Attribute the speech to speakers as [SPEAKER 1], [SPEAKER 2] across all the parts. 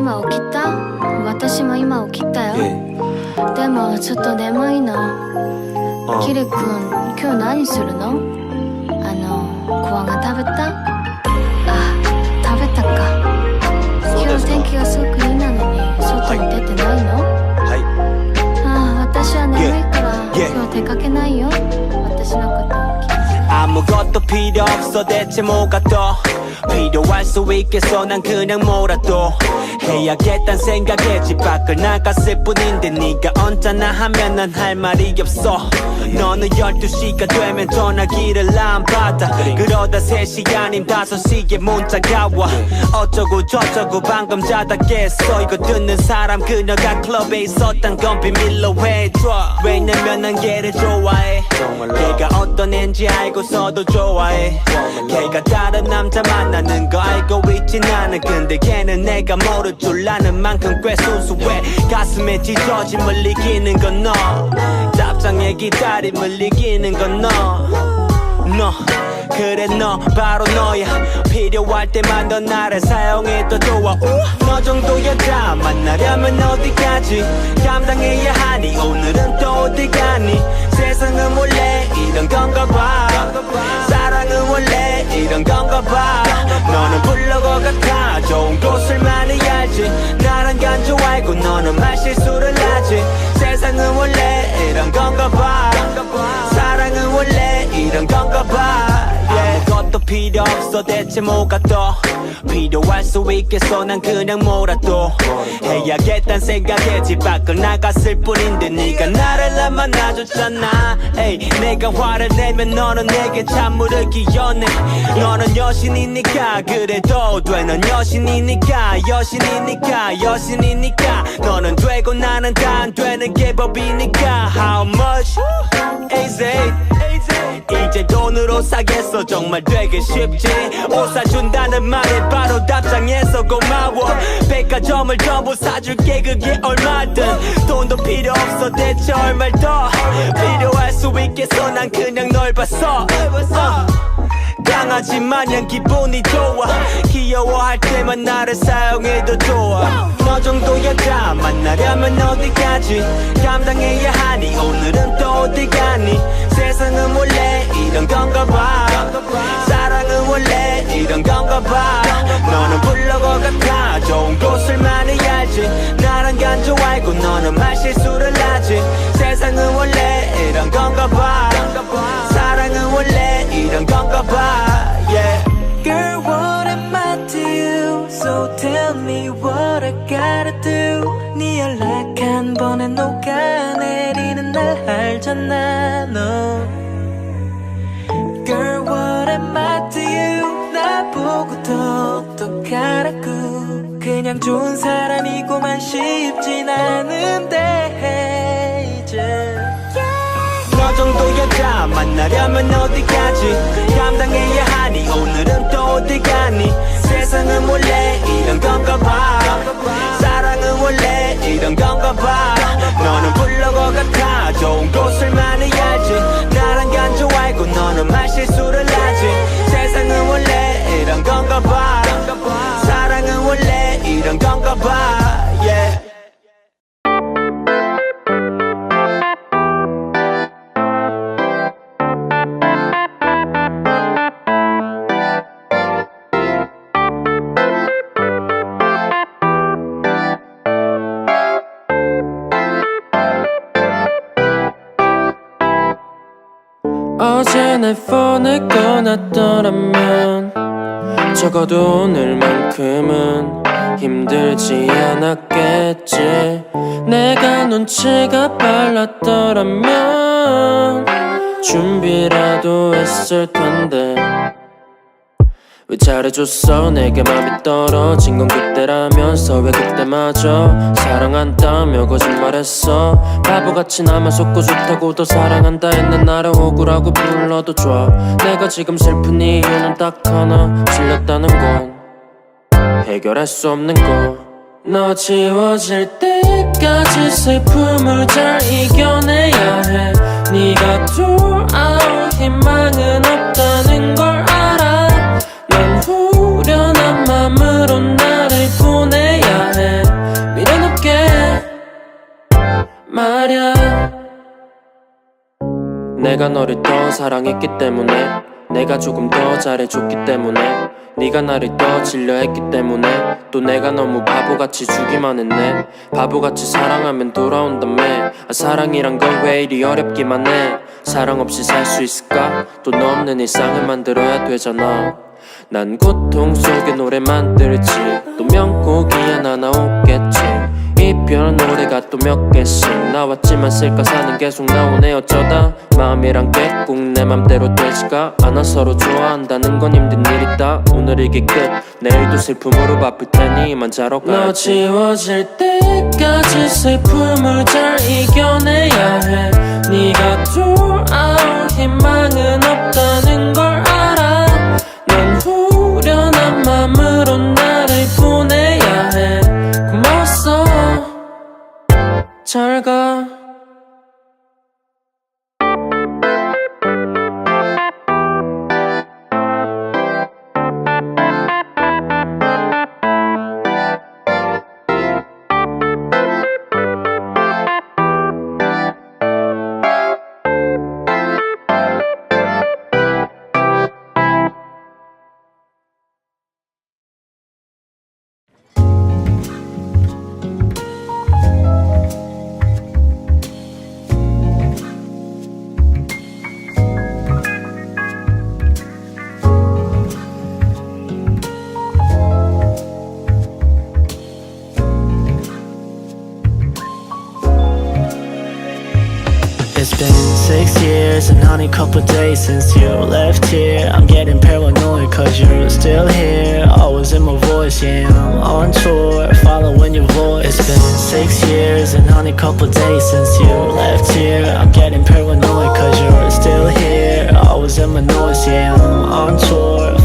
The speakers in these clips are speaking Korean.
[SPEAKER 1] 今起きた私も今起きたよ、
[SPEAKER 2] え
[SPEAKER 1] でもちょっと眠いの
[SPEAKER 2] あ
[SPEAKER 1] キリ君今日何するのあのご飯食べたあ食べたか今日
[SPEAKER 2] そうですか
[SPEAKER 1] 天気がすごくいいなのに外に出てないの、
[SPEAKER 2] はい
[SPEAKER 1] ああ私は眠いから、
[SPEAKER 2] Yeah.
[SPEAKER 1] 今日出かけないよ私のことを気にし
[SPEAKER 2] 아무것도 필요 없어 대체 뭐가 더 필요할 수 있겠어 난 그냥 뭐라도 해야겠단 생각에 집 밖을 나갔을 뿐인데 네가 언짢아 하면 난 할 말이 없어. 너는 12시가 되면 전화기를 안 받아. 그러다 3시 아님 5시에 문자가 와. 어쩌고 저쩌고 방금 자다 깼어. 이거 듣는 사람 그녀가 클럽에 있었단 건 비밀로 해줘. 왜냐면 난 걔를 좋아해. 걔가 어떤 앤지 알고서도 좋아해. 걔가 다른 남자 만나는 거 알고 있진 않아. 근데 걔는 내가 모 를줄 아는 만큼 꽤 순수해. 가슴에 찢어짐을 이기는 건 너. 답장에 기다림을 이기는 건 너. 너 그래 너 바로 너야. 필요할 때만 너 나를 사용해도 좋아. 우, 너 정도 여자 만나려면 어디까지? 감당해야 하니? 오늘은 또 어디 가니? 세상은 원래 이런 건가 봐. 사랑은 원래 이런 건가 봐. 너는 블로거 같아. 좋은 곳을 많이 알지. 나랑 간줄 알고 너는 말실수를 하지. 세상은 원래 이런 건가 봐. 사랑은 원래 이런 건가 봐. 아무것도 필요 없어. 대체 뭐가 더 필요할 수 있겠어? 난 그냥 뭐라도 해야겠단 생각에 집 밖을 나갔을 뿐인데 네가 나를 안 만나줬잖아. 에이, 내가 화를 내면 너는 내게 찬물을 기어내 너는 여신이니까 그래도 돼넌 여신이니까 여신이니까 여신이니까. 너는 되고 나는 다 안 되는 게 법이니까. How much is it 돈으로 사겠어. 정말 되게 쉽지. 옷 사준다는 말에 바로 답장해서 고마워. 백화점을 전부 사줄게. 그게 얼마든. 돈도 필요 없어. 대체 얼마를 더 필요할 수 있겠어. 난 그냥 널 봤어. 어. 강아지 마냥 기분이 좋아. 귀여워할 때만 나를 사용해도 좋아. 너 정도 여자 만나려면 어디까지 감당해야 하 봐 너는 블로거 같아 좋은 곳을 많이 알지 나랑 간줄 알고 너는 말실수를 하지 세상은 원래 이런 건가 봐 사랑은 원래 이런 건가 봐 yeah.
[SPEAKER 3] Girl, what am I to you? So tell me what I gotta do. 네 연락 한 번에 녹아내리는 날 알잖아, 너. 그냥 좋은 사람이고만 쉽진 않은데, 이제.
[SPEAKER 2] 너 정도 여자 만나려면 어디까지? 감당해야 하니 오늘은 또 어디 가니? 세상은 원래 이런 건가 봐. 사랑은 원래 이런 건가 봐. 너는 블로거 같아. 좋은 곳을 알지
[SPEAKER 3] 폰을 꺼놨더라면 적어도 오늘만큼은 힘들지 않았겠지. 내가 눈치가 빨랐더라면 준비라도 했을 텐데 왜 잘해줬어? 내게 맘이 떨어진 건 그때라면서 왜 그때마저 사랑한다며 거짓말했어? 바보같이 나만 속고 좋다고 더 사랑한다 했는 나를 억울하고 불러도 좋아. 내가 지금 슬픈 이유는 딱 하나 질렸다는 건 해결할 수 없는 거너 지워질 때까지 슬픔을 잘 이겨내야 해. 네가 돌아올 희망은 없다는 걸 후련한 마음으로 나를 보내야 해. 밀어놓게 말야. 내가 너를 더 사랑했기 때문에 내가 조금 더 잘해줬기 때문에 네가 나를 더 질려했기 때문에 또 내가 너무 바보같이 주기만 했네. 바보같이 사랑하면 돌아온다며 아, 사랑이란 걸왜 이리 어렵기만 해? 사랑 없이 살 수 있을까? 또 너 없는 일상을 만들어야 되잖아. 난 고통 속에 노래 만 들지. 또 명곡이 하나 나오겠지. 이별 노래가 또 몇 개씩 나왔지만 쓸까 사는 계속 나오네 어쩌다. 마음이란 게꼭내 맘대로 되지가 않아. 서로 좋아한다는 건 힘든 일이다. 오늘 이게 끝. 내일도 슬픔으로 바쁠 테니 이만 자러 가너 지워질 때까지 슬픔을 잘 이겨내야 해. 네가 돌아올 희망은 없다는 걸 맘으로 나를 보내야 해. 고마웠어. 잘가
[SPEAKER 4] six years and only couple days since you left here. I'm getting paranoid cause you're still here. Always in my voice, yeah I'm on tour Following your voice. It's been six years and only couple days since you left here. I'm getting paranoid cause you're still here. Always in my noise, yeah I'm on tour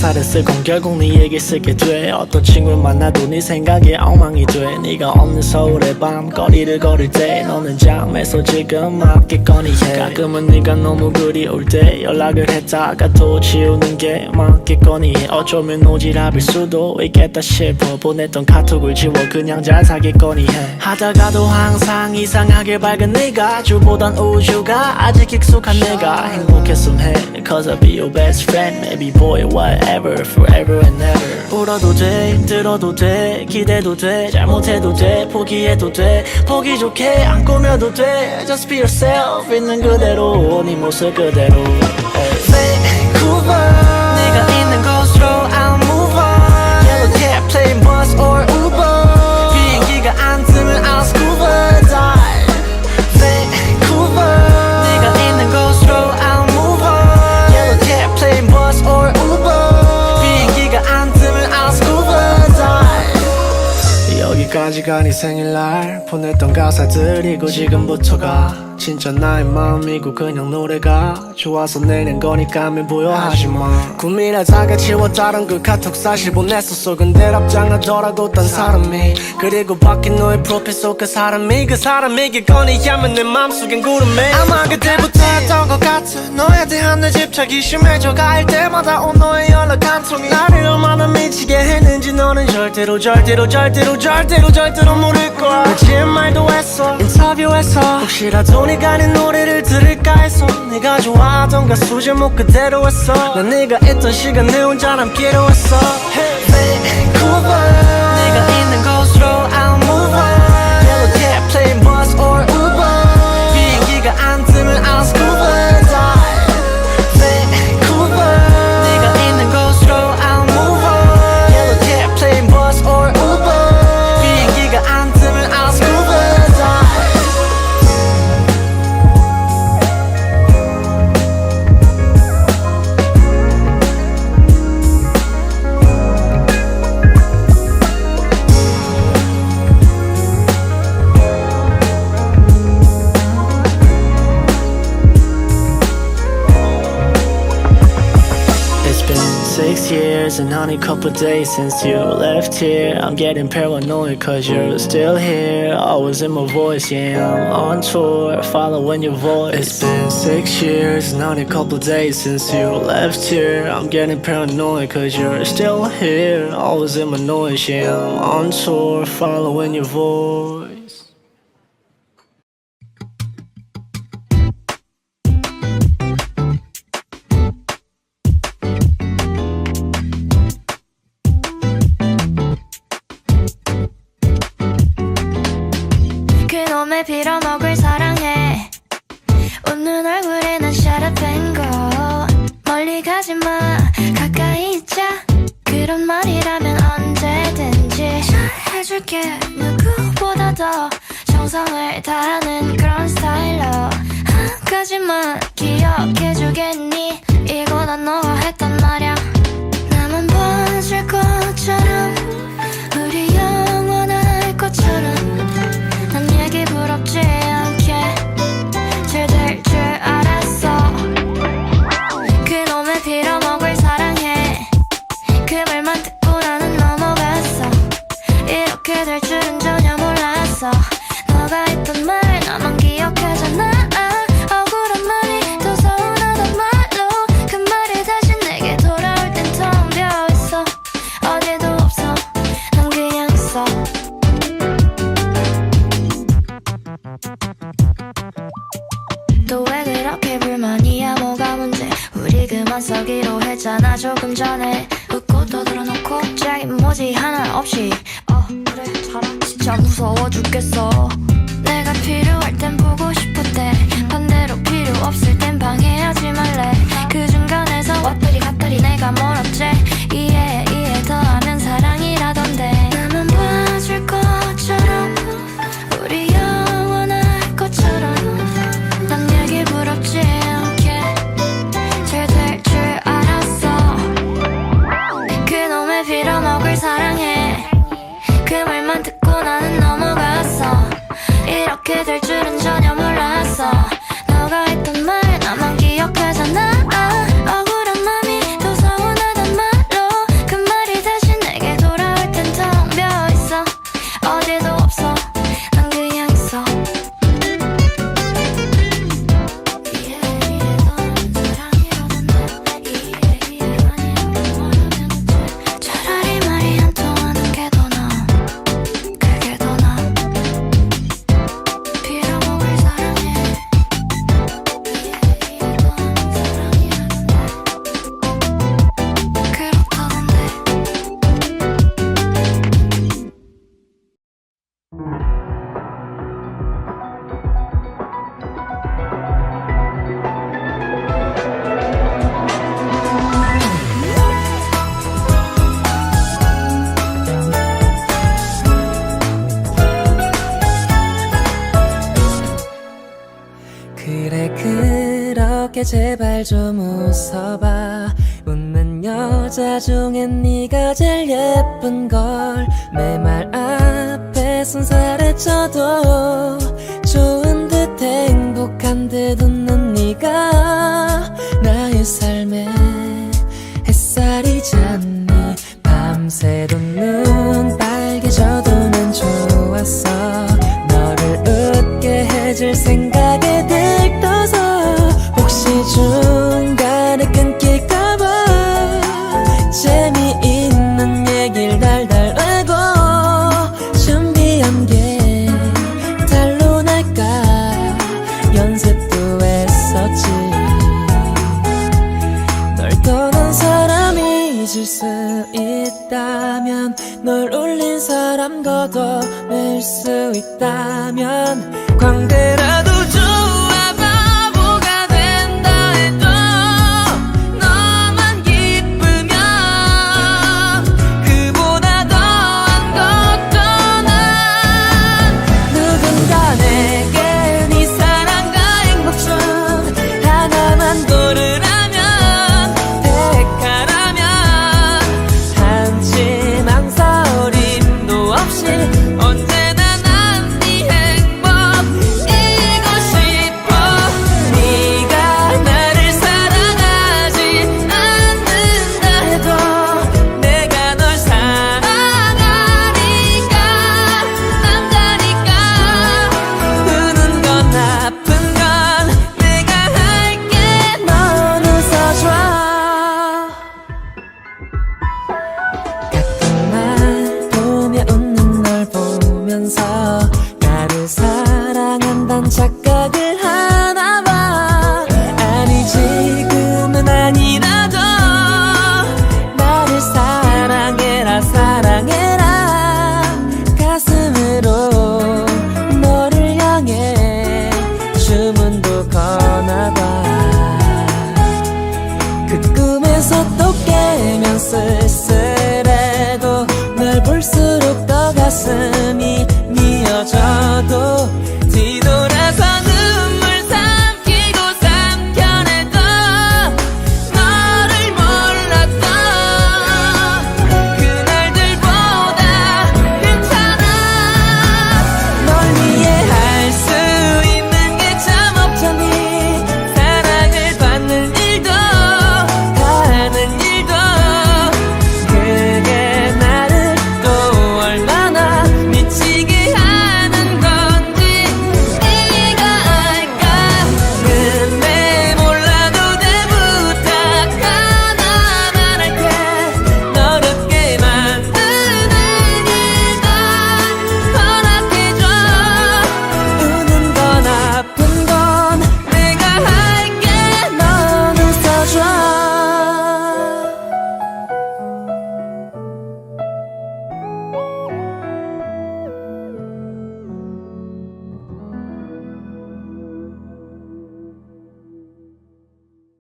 [SPEAKER 4] 가사를 쓰건 결국 네 얘기 쓰게 돼. 어떤 친구를 만나도 네 생각에 엉망이 돼. 네가 없는 서울의 밤 거리를 걸을 때 너는 잠에서 지금 맞겠거니 해. 가끔은 네가 너무 그리울 때 연락을 했다가 또 지우는 게 맞겠거니 해. 어쩌면 오지랖일 수도 있겠다 싶어 보냈던 카톡을 지워 그냥 잘 사겠거니 해. 하다가도 항상 이상하게 밝은 네가 주보단 우주가 아직 익숙한 내가 행복했음 해. Cause I'll be your best friend Maybe boy whatever forever and ever. 울어도 돼 들어도 돼 기대도 돼 잘못해도 돼 포기해도 돼. 보기 좋게 안 꾸며도 돼. Just be yourself 있는 그대로 네 모습 그대로. Vancouver 네 생일날 보냈던 가사들이고 지금부터가 진짜 나의 마음이고 그냥 노래가 좋아서 내는 거니까 미부여 하지마. 꿈이라다가 지웠다던 그 카톡 사실 보냈었어. 근데 답장하더라고 딴 사람이. 그리고 바뀐 너의 프로필 속 그 사람이. 그 사람이겠거니 하면 내 맘속엔 구름이 아마 그때부터 했던 것 같아. 너에 대한 내 집착이 심해져 갈 때마다 온 너의 연락 한 통이 나를 얼마나 미치게 했는지 너는 절대로 절대로 절대로 절대로 절대로 모를 거야. 내 지은말도 했어. 인터뷰에서 혹시라도 내 노래를 들을까 해서 네가 좋아하던 가수 제목 그대로 했어. 난 네가 있던 시간 내 혼자 남기로 했어. Vancouver and only couple days since you left here. I'm getting paranoid cause you're still here. Always in my voice, yeah, I'm on tour, following your voice. It's been six years and only couple days since you left here. I'm getting paranoid cause you're still here. Always in my noise, yeah, I'm on tour, following your voice.
[SPEAKER 5] 정성을 다하는 그런 스타일로 아, 거지만. 조금 전에 웃고 떠들어놓고 갑자기 뭐지 하나 없이. 어 그래 잘하 진짜 무서워 죽겠어. 내가 필요할 땐 보고 싶을 때 반대로 필요 없을 땐 방해하지 말래. 그 중간에서 왔다리 갔더리 내가 멀었 나에게
[SPEAKER 6] 제발 좀 웃어봐. 웃는 여자 중에 네가 제일 예쁜 걸 내 말 앞에선 사라져도 좋은 듯 행복한 듯 웃는 네가 나의 삶에 햇살이잖니? 밤새도 눈 있다면 ado